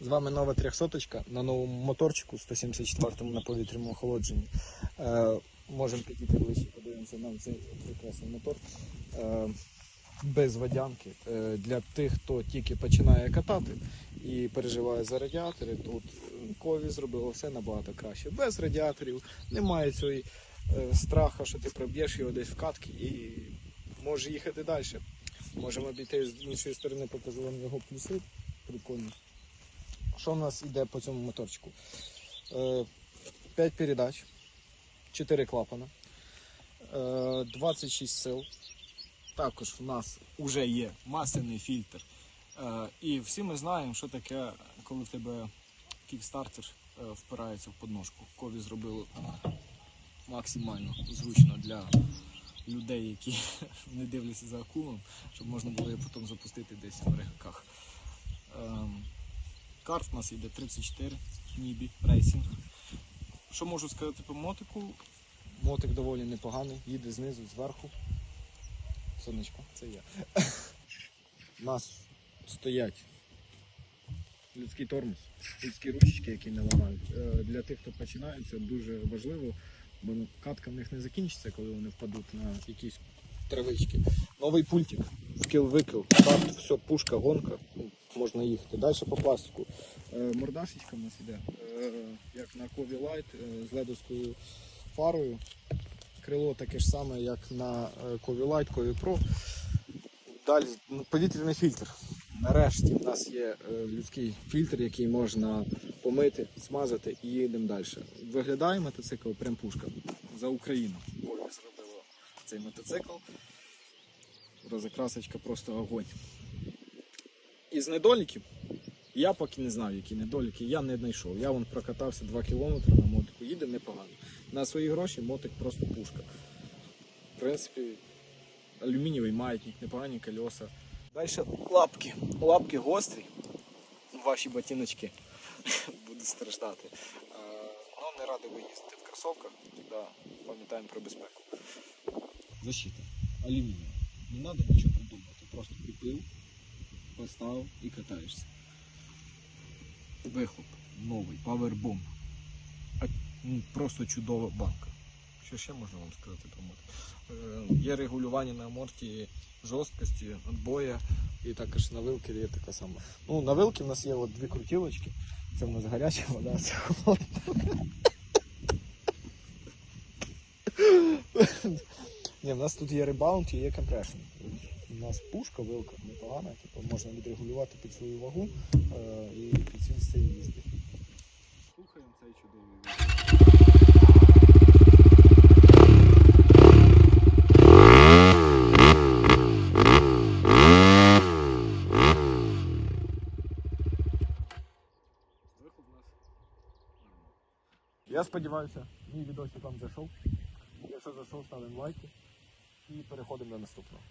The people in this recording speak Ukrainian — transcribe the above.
З вами нова 300 на новому моторчику 174-му на повітряному охолодженні. Е, можемо підійти ближче, подивимося на цей прекрасний мотор. Е, без водянки. Е, для тих, хто тільки починає катати і переживає за радіатори, тут кові зробило все набагато краще. Без радіаторів немає цієї е, страха, що ти проб'єш його десь в катки і можеш їхати далі. Можемо обійти з іншої сторони, покажу вам його плюси. Прикольно. Що в нас йде по цьому моторчику? 5 передач, 4 клапана, е, 26 сил. Також в нас вже є масляний фільтр. Е, І всі ми знаємо, що таке, коли в тебе кікстартер е, впирається в подножку. Кові зробили максимально зручно для людей, які не дивляться за акулом, щоб можна було її потім запустити десь в ригаках. Карт у нас йде 34 Нібі Рейсінг. Що можу сказати по мотику? Мотик доволі непоганий, їде знизу, зверху. Сонечко, це я. У нас стоять людський тормоз, людські ручки, які не ламають. Е, Для тих, хто починає, це дуже важливо, бо катка в них не закінчиться, коли вони впадуть на якісь травички. Новий пультик, вкил-викил, старт, все, пушка, гонка. Можна їхати. Далі по пластику. Е, Мордашечка в нас йде, е, як на Кові Light е, з ледовською фарою. Крило таке ж саме, як на Кові Light, Кові Pro. Далі ну, повітряний фільтр. Нарешті в нас є людський фільтр, який можна помити, смазати і їдемо далі. Виглядає мотоцикл прям пушка за Україну. Кові зробило цей мотоцикл. Розокрасочка просто огонь. Із недоліків я поки не знав, які недоліки, я не знайшов. Я вон прокатався 2 кілометри на мотику, їде непогано. На свої гроші мотик просто пушка. В принципі, алюмінієвий маятник, непогані кольоса. Далі лапки. Лапки гострі. Ваші ботиночки будуть страждати. Е, Ну, не радий ви їздити в кросовках. Да, пам'ятаємо про безпеку. Защита. Алюмінієва. Не треба нічого придумати. Просто купив, поставив і катаєшся. Вихлоп новий, Powerbomb. Ну, Просто чудова банка. Що ще можна вам сказати про мотор? Е, Є регулювання на аморті жорсткості, відбоя і також на вилки є така сама. Ну, на вилки в нас є от дві крутілочки. Це в нас гаряча вода, це холодна. Ні, в нас тут є ребаунд і є компрешн. У нас пушка, вилка непогана, типу, можна відрегулювати під свою вагу е, і під свій стиль їздити. Слухаємо цей чудовий. Я сподіваюся, мій відосик вам зайшов. Якщо зайшов, ставимо лайки і переходимо до наступного.